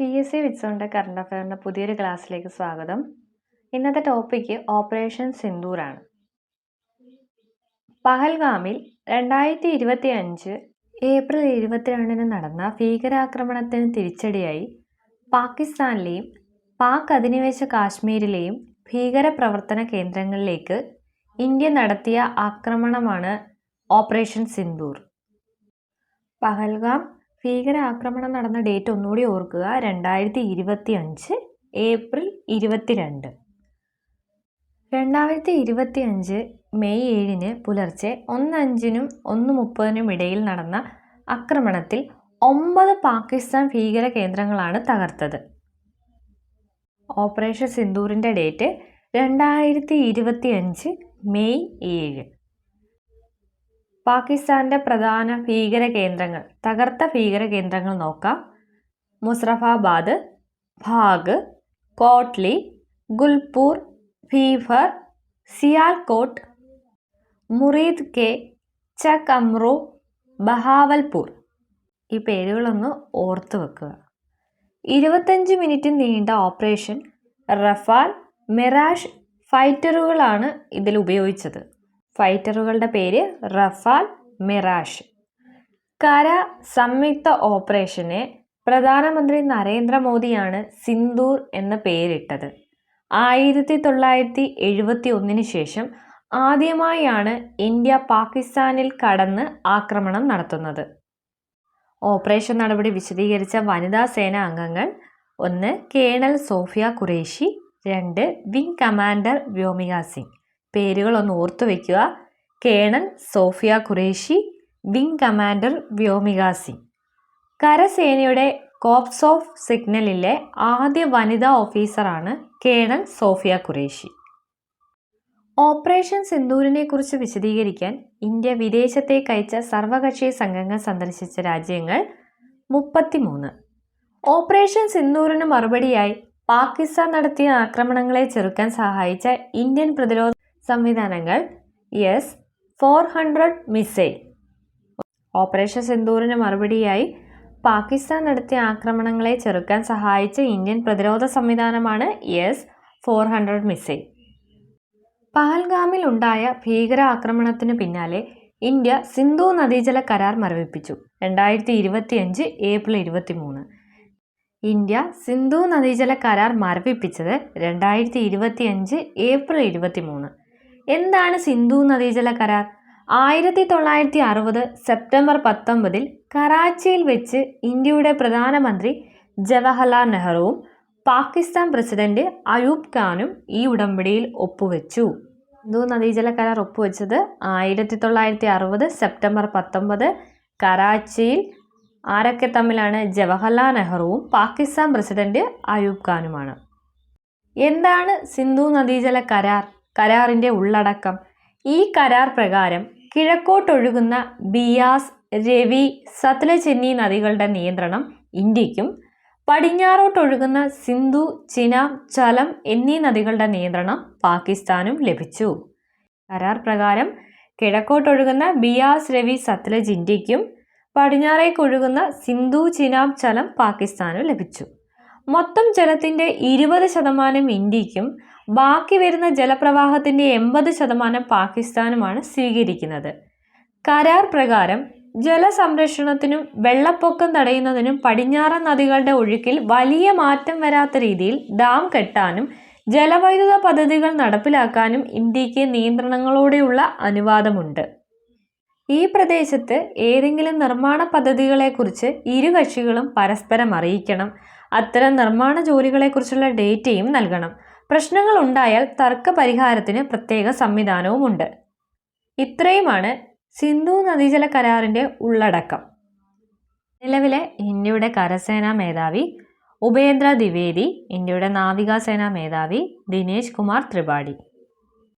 P S C വിറ്റ്സോണിന്റെ current അഫയറിന്റെ പുതിയൊരു ക്ലാസ്സിലേക്ക് സ്വാഗതം. ഇന്നത്തെ ടോപ്പിക്ക് ഓപ്പറേഷൻ സിന്ദൂറാണ് പഹൽഗാമിൽ രണ്ടായിരത്തി ഇരുപത്തി അഞ്ച് ഏപ്രിൽ ഇരുപത്തിരണ്ടിന് നടന്ന ഭീകരാക്രമണത്തിന് തിരിച്ചടിയായി പാകിസ്ഥാനിലെയും പാക് അധിനിവേശ കാശ്മീരിലെയും ഭീകരപ്രവർത്തന കേന്ദ്രങ്ങളിലേക്ക് ഇന്ത്യ നടത്തിയ ആക്രമണമാണ് ഓപ്പറേഷൻ സിന്ദൂർ. പഹൽഗാം ഭീകരാക്രമണം നടന്ന ഡേറ്റ് ഒന്നുകൂടി ഓർക്കുക. രണ്ടായിരത്തി ഇരുപത്തി അഞ്ച് ഏപ്രിൽ ഇരുപത്തിരണ്ട്. രണ്ടായിരത്തി ഇരുപത്തി അഞ്ച് മെയ് ഏഴിന് പുലർച്ചെ ഒന്നഞ്ചിനും ഒന്ന് മുപ്പതിനും ഇടയിൽ നടന്ന ആക്രമണത്തിൽ ഒമ്പത് പാകിസ്ഥാൻ ഭീകര കേന്ദ്രങ്ങളാണ് തകർത്തത്. ഓപ്പറേഷൻ സിന്ദൂറിന്റെ ഡേറ്റ് രണ്ടായിരത്തി ഇരുപത്തി അഞ്ച് മെയ് ഏഴ്. പാകിസ്ഥാന്റെ പ്രധാന ഭീകര കേന്ദ്രങ്ങൾ തകർത്ത ഭീകര കേന്ദ്രങ്ങൾ നോക്കാം. മുസ്രഫാബാദ് ഭാഗ് കോട്ട്ലി ഗുൽപൂർ ഭീഫർ സിയാൽകോട്ട് മുറീദ് കെ ചക് അമ്രു ബഹാവൽപൂർ. ഈ പേരുകളൊന്ന് ഓർത്തു വെക്കുക. ഇരുപത്തഞ്ച് മിനിറ്റ് നീണ്ട ഓപ്പറേഷൻ റഫാൽ മിറാഷ് ഫൈറ്ററുകളാണ് ഇതിൽ ഉപയോഗിച്ചത്. ഫൈറ്ററുകളുടെ പേര് റഫാൽ മിറാഷ്. കര സംയുക്ത ഓപ്പറേഷന് പ്രധാനമന്ത്രി നരേന്ദ്രമോദിയാണ് സിന്ദൂർ എന്ന പേരിട്ടത്. ആയിരത്തി തൊള്ളായിരത്തി എഴുപത്തി ഒന്നിന് ശേഷം ആദ്യമായാണ് ഇന്ത്യ പാകിസ്ഥാനിൽ കടന്ന് ആക്രമണം നടത്തുന്നത്. ഓപ്പറേഷൻ നടപടി വിശദീകരിച്ച വനിതാ സേന അംഗങ്ങൾ ഒന്ന് കേണൽ സോഫിയ ഖുറേഷി രണ്ട് വിംഗ് കമാൻഡർ വ്യോമിക സിംഗ്. പേരുകൾ ഒന്ന് ഓർത്തു വയ്ക്കുക colonel Sophia Qureshi wing commander Vyomika Singh കരസേനയുടെ കോപ്സ് ഓഫ് സിഗ്നലിലെ ആദ്യ വനിതാ ഓഫീസറാണ് കേണൽ സോഫിയ ഖുറേഷി. ഓപ്പറേഷൻ സിന്ദൂരിനെ കുറിച്ച് വിശദീകരിക്കാൻ ഇന്ത്യ വിദേശത്തേക്ക് അയച്ച സർവകക്ഷി സംഘങ്ങൾ സന്ദർശിച്ച രാജ്യങ്ങൾ മുപ്പത്തിമൂന്ന്. ഓപ്പറേഷൻ സിന്ദൂറിന് മറുപടിയായി പാകിസ്ഥാൻ നടത്തിയ ആക്രമണങ്ങളെ ചെറുക്കാൻ സഹായിച്ച ഇന്ത്യൻ പ്രതിരോധ സംവിധാനങ്ങൾ. S four hundred missile. Operation സിന്ദൂറിന് മറുപടിയായി പാകിസ്ഥാൻ നടത്തിയ ആക്രമണങ്ങളെ ചെറുക്കാൻ സഹായിച്ച ഇന്ത്യൻ പ്രതിരോധ സംവിധാനമാണ് എസ് ഫോർ ഹൺഡ്രഡ് മിസൈൽ. പഹൽഗാമിൽ ഉണ്ടായ ഭീകര ആക്രമണത്തിനു പിന്നാലെ ഇന്ത്യ സിന്ധു നദീജല കരാർ മരവിപ്പിച്ചു. രണ്ടായിരത്തി ഇരുപത്തിയഞ്ച് ഏപ്രിൽ ഇരുപത്തി മൂന്ന് ഇന്ത്യ സിന്ധു നദീജല കരാർ മരവിപ്പിച്ചത് രണ്ടായിരത്തി ഇരുപത്തിയഞ്ച് ഏപ്രിൽ ഇരുപത്തി മൂന്ന് എന്താണ് സിന്ധു നദീജല കരാർ? ആയിരത്തി തൊള്ളായിരത്തി അറുപത് സെപ്റ്റംബർ പത്തൊമ്പതിൽ കറാച്ചിയിൽ വെച്ച് ഇന്ത്യയുടെ പ്രധാനമന്ത്രി ജവഹർലാൽ നെഹ്റുവും പാകിസ്ഥാൻ പ്രസിഡന്റ് അയൂബ് ഖാനും ഈ ഉടമ്പടിയിൽ ഒപ്പുവെച്ചു. സിന്ധു നദീജല കരാർ ഒപ്പുവെച്ചത് ആയിരത്തി തൊള്ളായിരത്തി അറുപത് സെപ്റ്റംബർ പത്തൊമ്പത് കറാച്ചിയിൽ. ആരൊക്കെ തമ്മിലാണ് ജവഹർലാൽ നെഹ്റുവും പാകിസ്ഥാൻ പ്രസിഡന്റ് അയൂബ് ഖാനുമാണ്? എന്താണ് സിന്ധു നദീജല കരാർ? കരാറിന്റെ ഉള്ളടക്കം. ഈ കരാർ പ്രകാരം കിഴക്കോട്ടൊഴുകുന്ന ബിയാസ് രവി സത്ലജ് എന്നീ നദികളുടെ നിയന്ത്രണം ഇന്ത്യക്കും പടിഞ്ഞാറോട്ടൊഴുകുന്ന സിന്ധു ചിനാബ് ചലം എന്നീ നദികളുടെ നിയന്ത്രണം പാകിസ്ഥാനും ലഭിച്ചു. കരാർ പ്രകാരം കിഴക്കോട്ടൊഴുകുന്ന ബിയാസ് രവി സത്ലജ് ഇന്ത്യക്കും പടിഞ്ഞാറേക്കൊഴുകുന്ന സിന്ധു ചിനാബ് ചലം പാകിസ്ഥാനും ലഭിച്ചു. മൊത്തം ജലത്തിന്റെ ഇരുപത് ശതമാനം ഇന്ത്യക്കും ബാക്കി വരുന്ന ജലപ്രവാഹത്തിന്റെ എൺപത് ശതമാനം പാകിസ്ഥാനുമാണ് സ്വീകരിക്കുന്നത്. കരാർ പ്രകാരം ജലസംരക്ഷണത്തിനും വെള്ളപ്പൊക്കം തടയുന്നതിനും പടിഞ്ഞാറൻ നദികളുടെ ഒഴുക്കിൽ വലിയ മാറ്റം വരാത്ത രീതിയിൽ ഡാം കെട്ടാനും ജലവൈദ്യുത പദ്ധതികൾ നടപ്പിലാക്കാനും ഇന്ത്യയ്ക്ക് നിയന്ത്രണങ്ങളോടെയുള്ള അനുവാദമുണ്ട്. ഈ പ്രദേശത്ത് ഏതെങ്കിലും നിർമ്മാണ പദ്ധതികളെക്കുറിച്ച് ഇരു കക്ഷികളും പരസ്പരം അറിയിക്കണം. അത്തരം നിർമ്മാണ ജോലികളെക്കുറിച്ചുള്ള ഡേറ്റയും നൽകണം. പ്രശ്നങ്ങൾ ഉണ്ടായാൽ തർക്ക പരിഹാരത്തിന് പ്രത്യേക സംവിധാനവുമുണ്ട്. ഇത്രയുമാണ് സിന്ധു നദീജല കരാറിന്റെ ഉള്ളടക്കം. നിലവിലെ ഇന്ത്യയുടെ കരസേനാ മേധാവി ഉപേന്ദ്ര ദ്വിവേദി ഇന്ത്യയുടെ നാവികസേനാ മേധാവി ദിനേശ് കുമാർ ത്രിപാഠി.